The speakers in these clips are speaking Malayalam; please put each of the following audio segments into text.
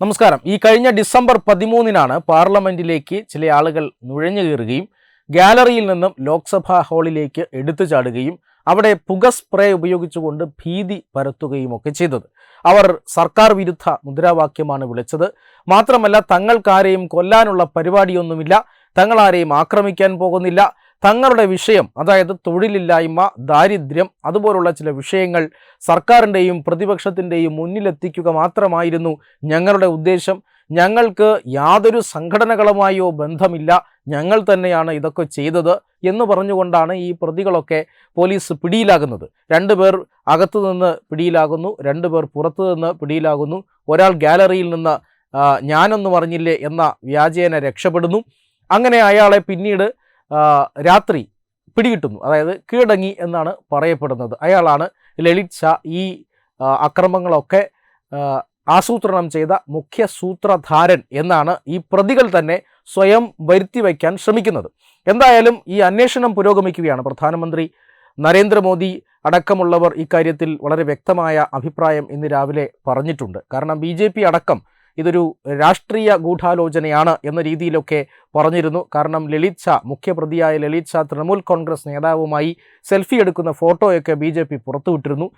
നമസ്കാരം. ഈ കഴിഞ്ഞ ഡിസംബർ പതിമൂന്നിനാണ് പാർലമെന്റിലേക്ക് ചില ആളുകൾ നുഴഞ്ഞു കയറുകയും ഗാലറിയിൽ നിന്നും ലോക്സഭാ ഹാളിലേക്ക് എടുത്തു ചാടുകയും അവിടെ പുക സ്പ്രേ ഉപയോഗിച്ചുകൊണ്ട് ഭീതി പരത്തുകയും ഒക്കെ ചെയ്തത്. അവർ സർക്കാർ വിരുദ്ധ മുദ്രാവാക്യമാണ് വിളിച്ചത്. മാത്രമല്ല തങ്ങൾക്കാരെയും കൊല്ലാനുള്ള പരിപാടിയൊന്നുമില്ല തങ്ങളാരെയും ആക്രമിക്കാൻ പോകുന്നില്ല തങ്ങളുടെ വിഷയം അതായത് തൊഴിലില്ലായ്മ ദാരിദ്ര്യം അതുപോലുള്ള ചില വിഷയങ്ങൾ സർക്കാരിന്റെയും പ്രതിപക്ഷത്തിന്റെയും മുന്നിലെത്തിക്കുക മാത്രമായിരുന്നു ഞങ്ങളുടെ ഉദ്ദേശം. ഞങ്ങൾക്ക് യാതൊരു സംഘടനകളുമായോ ബന്ധമില്ല. ഞങ്ങൾ തന്നെയാണ് ഇതൊക്കെ ചെയ്തത് എന്ന് പറഞ്ഞുകൊണ്ടാണ് ഈ പ്രതികളൊക്കെ പോലീസ് പിടിയിലാകുന്നത്. രണ്ടുപേർ അകത്തു നിന്ന് പിടിയിലാകുന്നു രണ്ടുപേർ പുറത്തു നിന്ന് പിടിയിലാകുന്നു. ഒരാൾ ഗാലറിയിൽ നിന്ന് ഞാനൊന്നും അറിഞ്ഞില്ലേ എന്ന വ്യാജേന രക്ഷപ്പെടുന്നു. അങ്ങനെ അയാളെ പിന്നീട് രാത്രി പിടികിട്ടുന്നു. അതായത് കീഴടങ്ങി എന്നാണ് പറയപ്പെടുന്നത്. അയാളാണ് ലളിത് ഷാ. ഈ അക്രമങ്ങളൊക്കെ ആസൂത്രണം ചെയ്ത മുഖ്യ സൂത്രധാരൻ എന്നാണ് ഈ പ്രതികൾ തന്നെ സ്വയം വരുത്തി വയ്ക്കാൻ ശ്രമിക്കുന്നത്. എന്തായാലും ഈ അന്വേഷണം പുരോഗമിക്കുകയാണ്. പ്രധാനമന്ത്രി നരേന്ദ്രമോദി അടക്കമുള്ളവർ ഇക്കാര്യത്തിൽ വളരെ വ്യക്തമായ അഭിപ്രായം ഇന്ന് രാവിലെ പറഞ്ഞിട്ടുണ്ട്. കാരണം ബി അടക്കം ഇതൊരു രാഷ്ട്രീയ ഗൂഢാലോചനയാണ് എന്ന രീതിയിലൊക്കെ പറഞ്ഞിരുന്നു. കാരണം ലളിത് ഷാ മുഖ്യപ്രതിയായ ലളിത് ഷാ തൃണമൂൽ കോൺഗ്രസ് നേതാവുമായി സെൽഫി എടുക്കുന്ന ഫോട്ടോയൊക്കെ ബി ജെ പി പുറത്തുവിട്ടിരുന്നു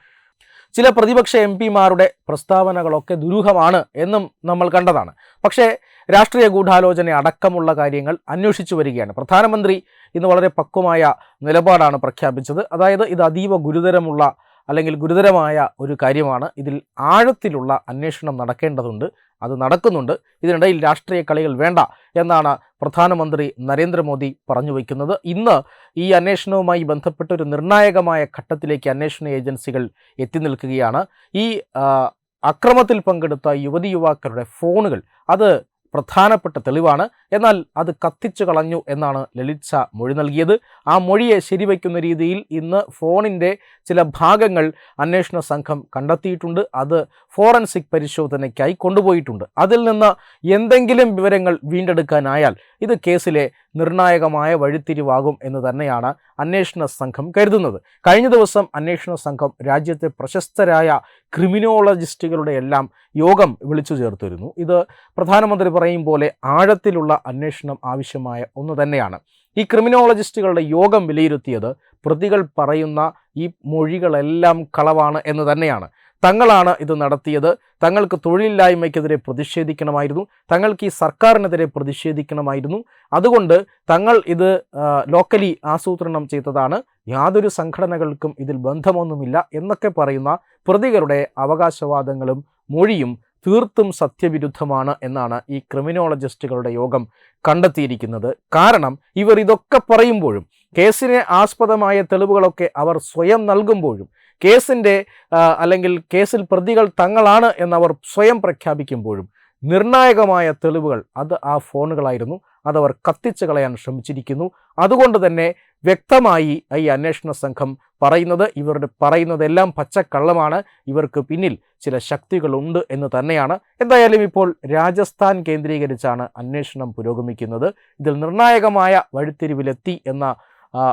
ചില പ്രതിപക്ഷ എം പിമാരുടെ പ്രസ്താവനകളൊക്കെ ദുരൂഹമാണ് എന്നും നമ്മൾ കണ്ടതാണ്. പക്ഷേ രാഷ്ട്രീയ ഗൂഢാലോചന അടക്കമുള്ള കാര്യങ്ങൾ അന്വേഷിച്ചു വരികയാണ്. പ്രധാനമന്ത്രി ഇന്ന് വളരെ പക്വമായ നിലപാടാണ് പ്രഖ്യാപിച്ചത്. അതായത് ഇത് അതീവ ഗുരുതരമുള്ള അല്ലെങ്കിൽ ഗുരുതരമായ ഒരു കാര്യമാണ് ഇതിൽ ആഴത്തിലുള്ള അന്വേഷണം നടക്കേണ്ടതുണ്ട്. അത് നടക്കുന്നുണ്ട്. ഇതിനിടയിൽ രാഷ്ട്രീയ കളികൾ വേണ്ട എന്നാണ് പ്രധാനമന്ത്രി നരേന്ദ്രമോദി പറഞ്ഞു വയ്ക്കുന്നത് ഇന്ന് ഈ അന്വേഷണവുമായി ബന്ധപ്പെട്ട ഒരു നിർണായകമായ ഘട്ടത്തിലേക്ക് അന്വേഷണ ഏജൻസികൾ എത്തി നിൽക്കുകയാണ്. ഈ അക്രമത്തിൽ പങ്കെടുത്ത യുവതി യുവാക്കളുടെ ഫോണുകൾ അത് പ്രധാനപ്പെട്ട തെളിവാണ്. എന്നാൽ അത് കത്തിച്ചു കളഞ്ഞു എന്നാണ് ലളിത് ഷാ മൊഴി നൽകിയത്. ആ മൊഴിയെ ശരിവയ്ക്കുന്ന രീതിയിൽ ഇന്ന് ഫോണിന്റെ ചില ഭാഗങ്ങൾ അന്വേഷണ സംഘം കണ്ടെത്തിയിട്ടുണ്ട്. അത് ഫോറൻസിക് പരിശോധനയ്ക്കായി കൊണ്ടുപോയിട്ടുണ്ട്. അതിൽ നിന്ന് എന്തെങ്കിലും വിവരങ്ങൾ വീണ്ടെടുക്കാനായാൽ ഇത് കേസിലെ നിർണായകമായ വഴിത്തിരിവാകും എന്ന് തന്നെയാണ് അന്വേഷണ സംഘം കരുതുന്നത്. കഴിഞ്ഞ ദിവസം അന്വേഷണ സംഘം രാജ്യത്തെ പ്രശസ്തരായ ക്രിമിനോളജിസ്റ്റുകളുടെ എല്ലാം യോഗം വിളിച്ചു ചേർത്തിരുന്നു. ഇത് പ്രധാനമന്ത്രി പറയും പോലെ ആഴത്തിലുള്ള അന്വേഷണം ആവശ്യമായ ഒന്ന് തന്നെയാണ്. ഈ ക്രിമിനോളജിസ്റ്റുകളുടെ യോഗം വിലയിരുത്തിയത് പ്രതികൾ പറയുന്ന ഈ മൊഴികളെല്ലാം കളവാണ് എന്ന് തന്നെയാണ്. തങ്ങളാണ് ഇത് നടത്തിയത്. തങ്ങൾക്ക് തൊഴിലില്ലായ്മയ്ക്കെതിരെ പ്രതിഷേധിക്കണമായിരുന്നു. തങ്ങൾക്ക് ഈ സർക്കാരിനെതിരെ പ്രതിഷേധിക്കണമായിരുന്നു. അതുകൊണ്ട് തങ്ങൾ ഇത് ലോക്കലി ആസൂത്രണം ചെയ്തതാണ്. യാതൊരു സംഘടനകൾക്കും ഇതിൽ ബന്ധമൊന്നുമില്ല എന്നൊക്കെ പറയുന്ന പ്രതികളുടെ അവകാശവാദങ്ങളും മൊഴിയും തീർത്തും സത്യവിരുദ്ധമാണ് എന്നാണ് ഈ ക്രിമിനോളജിസ്റ്റുകളുടെ യോഗം കണ്ടെത്തിയിരിക്കുന്നത്. കാരണം ഇവർ ഇതൊക്കെ പറയുമ്പോഴും കേസിനെ ആസ്പദമായ തെളിവുകളൊക്കെ അവർ സ്വയം നൽകുമ്പോഴും കേസിന്റെ അല്ലെങ്കിൽ കേസിൽ പ്രതികൾ തങ്ങളാണ് എന്നവർ സ്വയം പ്രഖ്യാപിക്കുമ്പോഴും നിർണായകമായ തെളിവുകൾ അത് ആ ഫോണുകളായിരുന്നു. അതവർ കത്തിച്ചു കളയാൻ ശ്രമിച്ചിരിക്കുന്നു. അതുകൊണ്ട് തന്നെ വ്യക്തമായി ഈ അന്വേഷണ സംഘം പറയുന്നത്. ഇവരുടെ പറയുന്നതെല്ലാം പച്ചക്കള്ളമാണ്. ഇവർക്ക് പിന്നിൽ ചില ശക്തികളുണ്ട് എന്ന് തന്നെയാണ്. എന്തായാലും ഇപ്പോൾ രാജസ്ഥാൻ കേന്ദ്രീകരിച്ചാണ് അന്വേഷണം പുരോഗമിക്കുന്നത്. ഇതിൽ നിർണായകമായ വഴിത്തിരിവിലെത്തി എന്ന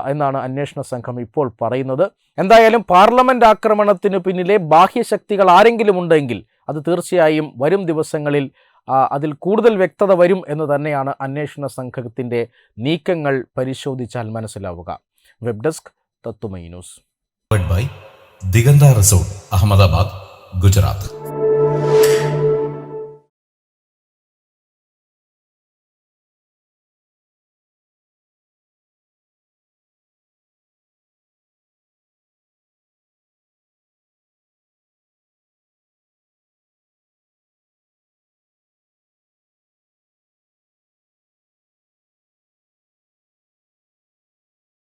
എന്നാണ് അന്വേഷണ സംഘം ഇപ്പോൾ പറയുന്നത്. എന്തായാലും പാർലമെന്റ് ആക്രമണത്തിന് പിന്നിലെ ബാഹ്യശക്തികൾ ആരെങ്കിലും ഉണ്ടെങ്കിൽ അത് തീർച്ചയായും വരും ദിവസങ്ങളിൽ അതിൽ കൂടുതൽ വ്യക്തത വരും എന്ന് തന്നെയാണ് അന്വേഷണ സംഘത്തിന്റെ നീക്കങ്ങൾ പരിശോധിച്ചാൽ മനസ്സിലാവുക വെബ് ഡെസ്ക് തത്തുമൈ news Diganta resort Ahmedabad Gujarat.